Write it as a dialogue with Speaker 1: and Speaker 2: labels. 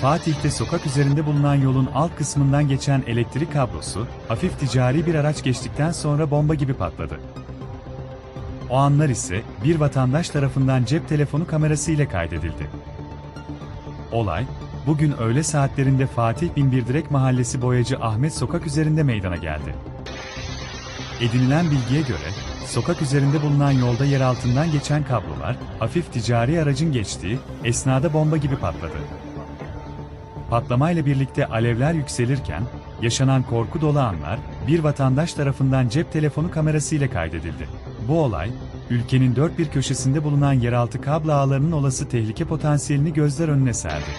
Speaker 1: Fatih'te sokak üzerinde bulunan yolun alt kısmından geçen elektrik kablosu, hafif ticari bir araç geçtikten sonra bomba gibi patladı. O anlar ise bir vatandaş tarafından cep telefonu kamerası ile kaydedildi. Olay, bugün öğle saatlerinde Fatih Binbirdirek Mahallesi Boyacı Ahmet Sokak üzerinde meydana geldi. Edinilen bilgiye göre, sokak üzerinde bulunan yolda yer altından geçen kablolar, hafif ticari aracın geçtiği esnada bomba gibi patladı. Patlamayla birlikte alevler yükselirken, yaşanan korku dolu anlar, bir vatandaş tarafından cep telefonu kamerası ile kaydedildi. Bu olay, ülkenin dört bir köşesinde bulunan yeraltı kablo ağlarının olası tehlike potansiyelini gözler önüne serdi.